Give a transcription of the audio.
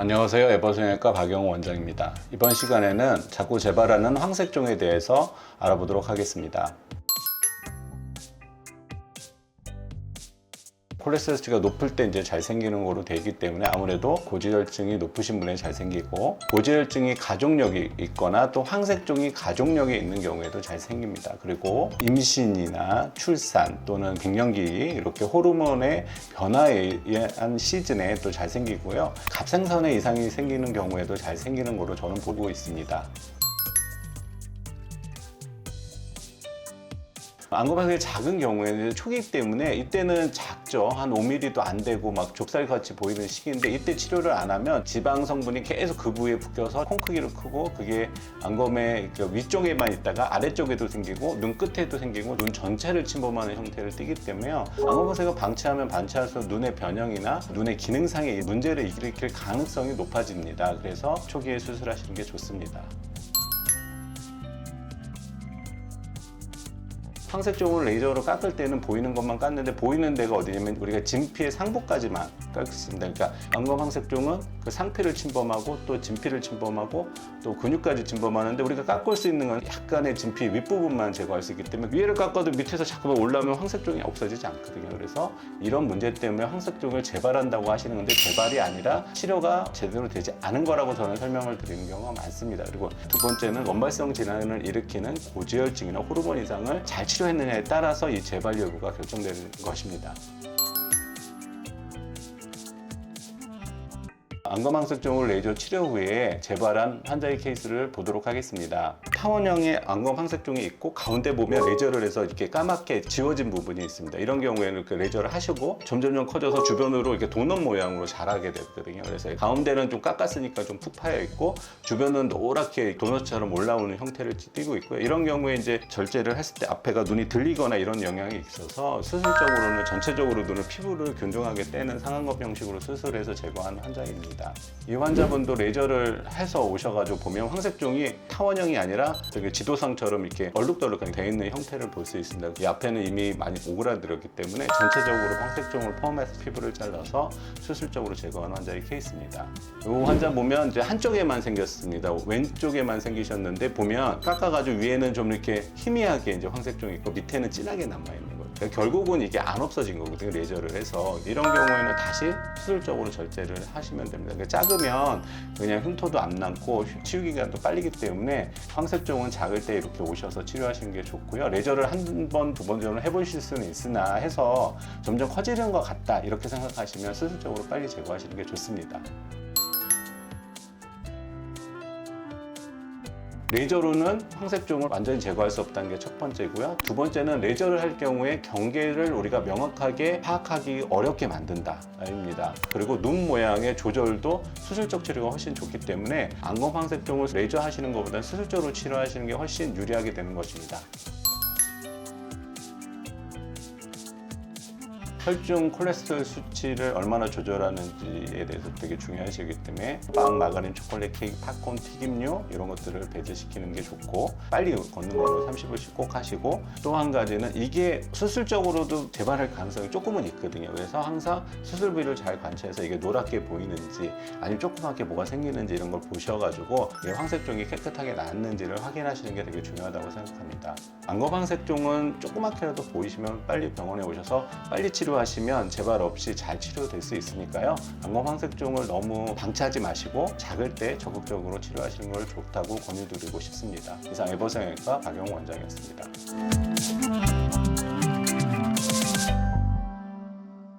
안녕하세요. 에버성형외과 박영호 원장입니다. 이번 시간에는 자꾸 재발하는 황색종에 대해서 알아보도록 하겠습니다. 콜레스테롤치가 높을 때 이제 잘 생기는 거로 되기 때문에 아무래도 고지혈증이 높으신 분에 잘 생기고 고지혈증이 가족력이 있거나 또 황색종이 가족력이 있는 경우에도 잘 생깁니다. 그리고 임신이나 출산 또는 갱년기 이렇게 호르몬의 변화에 의한 시즌에 또 잘 생기고요. 갑상선에 이상이 생기는 경우에도 잘 생기는 거로 저는 보고 있습니다. 안검하색이 작은 경우에는 초기 때문에 이때는 작죠. 한 5mm도 안 되고 막 좁쌀같이 보이는 시기인데 이때 치료를 안 하면 지방 성분이 계속 그 부위에 붙여서 콩 크기로 크고 그게 안검의 그 위쪽에만 있다가 아래쪽에도 생기고 눈 끝에도 생기고 눈 전체를 침범하는 형태를 띠기 때문에요. 안검하색을 방치하면 방치할수록 눈의 변형이나 눈의 기능상의 문제를 일으킬 가능성이 높아집니다. 그래서 초기에 수술하시는 게 좋습니다. 황색종을 레이저로 깎을 때는 보이는 것만 깎는데 보이는 데가 어디냐면 우리가 진피의 상부까지만 깎습니다. 그러니까 안검 황색종은 그 상피를 침범하고 또 진피를 침범하고 또 근육까지 침범하는데 우리가 깎을 수 있는 건 약간의 진피 윗부분만 제거할 수 있기 때문에 위를 깎아도 밑에서 자꾸만 올라오면 황색종이 없어지지 않거든요. 그래서 이런 문제 때문에 황색종을 재발한다고 하시는 건데 재발이 아니라 치료가 제대로 되지 않은 거라고 저는 설명을 드리는 경우가 많습니다. 그리고 두 번째는 원발성 질환을 일으키는 고지혈증이나 호르몬 이상을 잘 치료 했느냐에 따라서 이 재발 여부가 결정되는 것입니다. 안검항색종을 레이저 치료 후에 재발한 환자의 케이스를 보도록 하겠습니다. 타원형의 안검 항색종이 있고 가운데 보면 레이저를 해서 이렇게 까맣게 지워진 부분이 있습니다. 이런 경우에는 그 레이저를 하시고 점점점 커져서 주변으로 이렇게 도넛 모양으로 자라게 되거든요. 그래서 가운데는 좀 깎았으니까 좀 푹 파여 있고 주변은 노랗게 도넛처럼 올라오는 형태를 띠고 있고요. 이런 경우에 이제 절제를 했을 때 앞에가 눈이 들리거나 이런 영향이 있어서 수술적으로는 전체적으로 눈을 피부를 균등하게 떼는 상안검 형식으로 수술해서 제거하는 환자입니다. 이 환자분도 레이저를 해서 오셔가지고 보면 황색종이 타원형이 아니라 되게 지도상처럼 이렇게 얼룩덜룩하게 되어 있는 형태를 볼 수 있습니다. 이 앞에는 이미 많이 오그라들었기 때문에 전체적으로 황색종을 포함해서 피부를 잘라서 수술적으로 제거한 환자의 케이스입니다. 이 환자 보면 이제 한쪽에만 생겼습니다. 왼쪽에만 생기셨는데 보면 깎아가지고 위에는 좀 이렇게 희미하게 이제 황색종이 있고 밑에는 진하게 남아있는 결국은 이게 안 없어진 거거든요. 레이저를 해서 이런 경우에는 다시 수술적으로 절제를 하시면 됩니다. 그러니까 작으면 그냥 흉터도 안 남고 치유 기간도 빨리기 때문에 황색종은 작을 때 이렇게 오셔서 치료하시는 게 좋고요. 레이저를 한 번, 두 번 정도 해보실 수는 있으나 해서 점점 커지는 것 같다 이렇게 생각하시면 수술적으로 빨리 제거하시는 게 좋습니다. 레이저로는 황색종을 완전히 제거할 수 없다는 게 첫 번째고요. 두 번째는 레이저를 할 경우에 경계를 우리가 명확하게 파악하기 어렵게 만든다입니다. 그리고 눈 모양의 조절도 수술적 치료가 훨씬 좋기 때문에 안검 황색종을 레이저 하시는 것보다 수술적으로 치료하시는 게 훨씬 유리하게 되는 것입니다. 혈중 콜레스테롤 수치를 얼마나 조절하는지에 대해서 되게 중요하시기 때문에 빵, 마가린, 초콜릿, 케이크, 팝콘, 튀김류 이런 것들을 배제시키는 게 좋고 빨리 걷는 걸로 30분씩 꼭 하시고 또 한 가지는 이게 수술적으로도 재발할 가능성이 조금은 있거든요. 그래서 항상 수술 부위를 잘 관찰해서 이게 노랗게 보이는지 아니면 조그맣게 뭐가 생기는지 이런 걸 보셔가지고 황색종이 깨끗하게 나았는지를 확인하시는 게 되게 중요하다고 생각합니다. 안검 황색종은 조그맣게라도 보이시면 빨리 병원에 오셔서 빨리 치료 필요하시면 재발 없이 잘 치료될 수 있으니까요. 안검 황색종을 너무 방치하지 마시고 작을 때 적극적으로 치료하시는 걸 좋다고 권유드리고 싶습니다. 이상 에버성형외과 박영호 원장이었습니다.